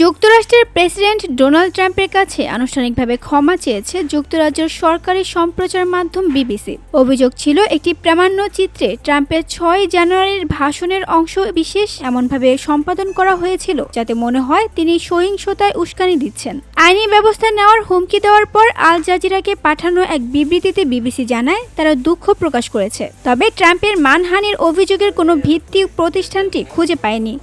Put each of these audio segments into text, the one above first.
যুক্তরাষ্ট্রের president Donald ট্রাম্পের কাছে আনুষ্ঠানিকভাবে ক্ষমা চেয়েছে যুক্তরাজ্যের সরকারি সম্প্রচার মাধ্যম বিবিসি। অভিযোগ ছিল, একটি প্রামাণ্য চিত্রে ট্রাম্পের ছয় জানুয়ারির ভাষণের অংশ বিশেষ এমনভাবে সম্পাদন করা হয়েছিল, যাতে মনে হয় তিনি সহিংসতায় উস্কানি দিচ্ছেন। আইনি ব্যবস্থা নেওয়ার হুমকি দেওয়ার পর আল জাজিরাকে পাঠানো এক বিবৃতিতে বিবিসি জানায়, তারা দুঃখ প্রকাশ করেছে। তবে ট্রাম্পের মানহানির অভিযোগের কোনো ভিত্তি প্রতিষ্ঠানটি খুঁজে পায়নি।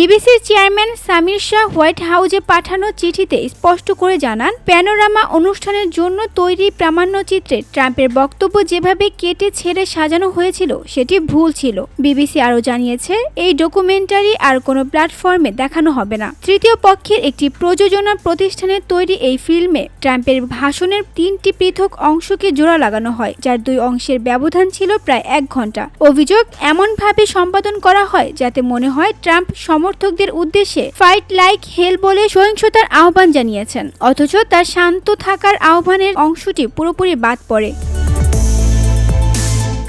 বিবিসির চেয়ারম্যান সামির শাহ হোয়াইট হাউসে পাঠানো চিঠিতে স্পষ্ট করে জানান, প্যানোরামা অনুষ্ঠানের জন্য তৈরি প্রামাণ্যচিত্রে ট্রাম্পের বক্তব্য যেভাবে কেটে ছেড়ে সাজানো হয়েছিল, সেটি ভুল ছিল। বিবিসি আরও জানিয়েছে, এই ডকুমেন্টারি আর কোনো প্ল্যাটফর্মে দেখানো হবে না। তৃতীয় পক্ষের একটি প্রযোজনা প্রতিষ্ঠানের তৈরি এই ফিল্মে ট্রাম্পের ভাষণের তিনটি পৃথক অংশকে জোড়া লাগানো হয়, যার দুই অংশের ব্যবধান ছিল প্রায় এক ঘণ্টা। অভিযোগ এমনভাবে সম্পাদন করা হয় যাতে মনে হয় ট্রাম্প সমর্থকদের উদ্দেশ্যে ফাইট লাইক হেল বলে সহিংসতার আহ্বান জানিয়েছেন। অথচ তার শান্ত থাকার আহ্বানের অংশটি পুরোপুরি বাদ পড়ে।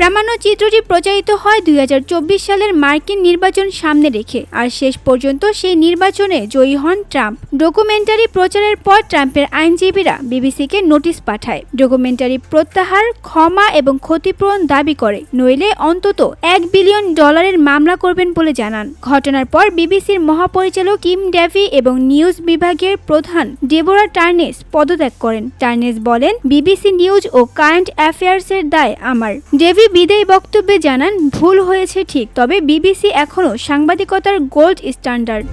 প্রামাণ্য চিত্রটি প্রচারিত হয় দুই হাজার চব্বিশ সালের মার্কিন নির্বাচন সামনে রেখে, আর শেষ পর্যন্ত সেই নির্বাচনে জয়ী হন ট্রাম্প। ডকুমেন্টারি প্রচারের পর ট্রাম্পের আইনজীবীরা বিবিসিকে নোটিশ পাঠায়। ডকুমেন্টারি প্রত্যাহার, ক্ষমা এবং ক্ষতিপূরণ দাবি করে, নইলে অন্তত এক বিলিয়ন ডলারের মামলা করবেন বলে জানান। ঘটনার পর বিবিসির মহাপরিচালক কিম ড্যাভি এবং নিউজ বিভাগের প্রধান ডেবোরা টার্নেস পদত্যাগ করেন। টার্নেস বলেন, বিবিসি নিউজ ও কারেন্ট অ্যাফেয়ার্সের দায় আমার। ডেভি বিদায়ী বক্তব্যে জানান, ভুল হয়েছে ঠিক, তবে বিবিসি এখনও সাংবাদিকতার গোল্ড স্ট্যান্ডার্ড।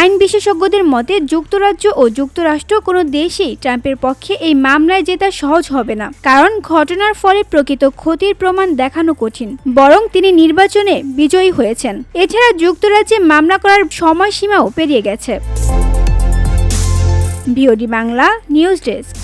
আইন বিশেষজ্ঞদের মতে, যুক্তরাজ্য ও যুক্তরাষ্ট্র কোনো দেশেই ট্রাম্পের পক্ষে এই মামলায় জেতা সহজ হবে না, কারণ ঘটনার ফলে প্রকৃত ক্ষতির প্রমাণ দেখানো কঠিন, বরং তিনি নির্বাচনে বিজয়ী হয়েছেন। এছাড়া যুক্তরাজ্যে মামলা করার সময়সীমাও পেরিয়ে গেছে। BOD Bangla, news desk.